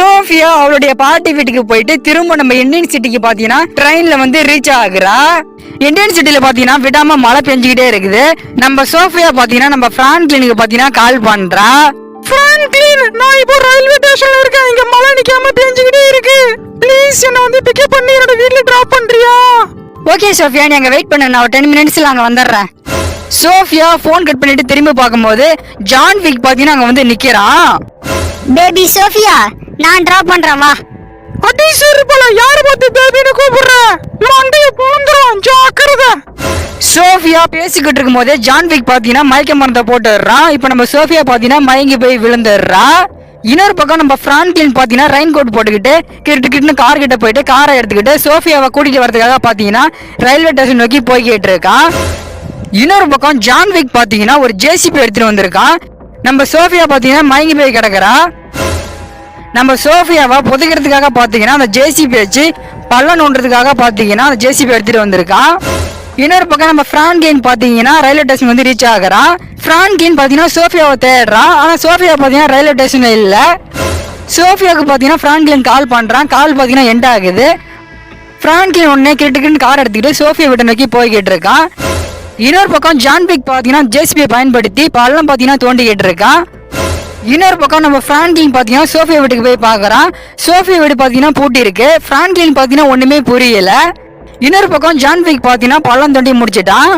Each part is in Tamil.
சோஃபியா அவளுடைய பாட்டி வீட்டுக்கு போயிட்டு திரும்ப நம்ம இந்தியன் சிட்டிக்கு பாத்தீங்கன்னா ட்ரெயின்ல வந்து ரீச் ஆகுறா. இந்தியன் சிட்டில பாத்தீங்கன்னா விடாம மழை பெஞ்சுக்கிட்டே இருக்குது. நம்ம சோஃபியா பாத்தீங்கன்னா நம்ம பிரான்க்ளினுக்கு பாத்தீங்கன்னா கால் பண்றா. பிரான்க்ளின் நான் இப்போ ரயில்வே ஸ்டேஷன்ல இருக்கேன். இங்க மழை நிக்காம பெஞ்சுக்கிட்டே இருக்கு. ப்ளீஸ் என்ன வந்து பிக்கப் பண்ணி என்னோட வீட்ல டிராப் பண்றியா? ஓகே சோஃபியா நீ அங்க வெயிட் பண்ணு. நான் ஒரு டென் மினிட்ஸ்ல அங்க வந்துடுறேன். சோஃபியா ஃபோன் கட் பண்ணிட்டு திரும்பி பார்க்கும்போது ஜான் விக் பாத்தீங்கன்னா அங்க வந்து நிக்கிறான். பேபி சோஃபியா நான் டிராப் பண்றேன் வா. அடி சரி போல யார பார்த்து பேபின்னு கூப்பிடுற? மண்டைய பூந்துரும் ஜாக்கிரதை. சோஃபியா பேசிக்கிட்டு இருக்கும்போதே ஜான் விக் பாத்தீங்கன்னா மயக்க மருந்த போட்டுடுறான். இப்போ நம்ம சோஃபியா பாத்தீங்கன்னா மயங்கி போய் விழுந்துடுறா. இன்னொரு பக்கம் நம்ம பிரான்க்லின் பாத்தீங்கன்னா ரெயின் கோட் போட்டுக்கிட்டு கிட்டு கிட்டுன்னு கார் கிட்ட போயிட்டு காரை எடுத்துக்கிட்டு சோஃபியாவை கூட்டிட்டு வரதுக்காக பாத்தீங்கன்னா ரயில்வே ஸ்டேஷன் நோக்கி போய்கிட்டு இருக்கான். இன்னொரு பக்கம் ஜான் விக் பாத்தீங்கன்னா ஒரு ஜேசிபி எடுத்துட்டு வந்திருக்கான். நம்ம சோஃபியா பாத்தீங்கன்னா மயங்கி போய் கிடக்குறா. நம்ம சோஃபியாவை புதைக்கிறதுக்காக பார்த்தீங்கன்னா அந்த ஜேசிபி வச்சு பள்ளம் நோண்டுறதுக்காக பார்த்தீங்கன்னா அந்த ஜேசிபி எடுத்துட்டு வந்திருக்கான். இன்னொரு பக்கம் நம்ம பிரான்கின் பார்த்தீங்கன்னா ரயில்வே ஸ்டேஷன் வந்து ரீச் ஆகுறான். பிரான்கின் பார்த்தீங்கன்னா சோஃபியாவை தேடுறான். ஆனால் சோஃபியா பார்த்தீங்கன்னா ரயில்வே ஸ்டேஷன்ல இல்லை. சோஃபியாவுக்கு பார்த்தீங்கன்னா பிரான்கின் கால் பண்ணுறான் கால் பார்த்தீங்கன்னா எண்ட் ஆகுது. பிரான்கின் உடனே கிரிட்டுக்குன்னு கார் எடுத்துக்கிட்டு சோஃபியா வீட்டை நோக்கி போய்கிட்டு இருக்கான். இன்னொரு பக்கம் ஜான்பிக் பார்த்தீங்கன்னா ஜேசிபியை பயன்படுத்தி பள்ளம் பார்த்தீங்கன்னா தோண்டிக்கிட்டு இருக்கான். இன்னொரு பக்கம் நம்ம பிரான்க்லின் பார்த்தீங்கன்னா சோஃபியா வீட்டுக்கு போய் பார்க்குறான். சோஃபியா வீடு பார்த்தீங்கன்னா பூட்டி இருக்கு. பிரான்க்லின் பார்த்தீங்கன்னா ஒன்றுமே புரியல. இன்னொரு பக்கம் ஜான்விக் பார்த்தீங்கன்னா பள்ளம் தோண்டி முடிச்சிட்டான்.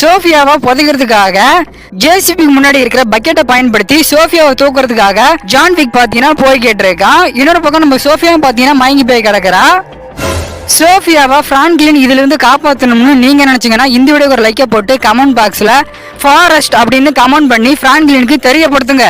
சோஃபியாவை புதைக்கிறதுக்காக ஜேசிபிக்கு முன்னாடி இருக்கிற பக்கெட்டை பயன்படுத்தி சோஃபியாவை தூக்குறதுக்காக ஜான்விக் பார்த்தீங்கன்னா போய்கிட்டு இருக்கான் இன்னொரு பக்கம் நம்ம சோஃபியாவும் பார்த்தீங்கன்னா மயங்கி போய் கிடக்குறா சோஃபியாவை பிரான்க்லின் இதுல இருந்து காப்பாற்றணும்னு நீங்க நினைச்சீங்கன்னா இந்த வீடியோக்கு ஒரு லைக்கை போட்டு கமெண்ட் பாக்ஸ்ல ஃபாரஸ்ட் அப்படின்னு கமெண்ட் பண்ணி பிரான்க்லினுக்கு தெரியப்படுத்துங்க.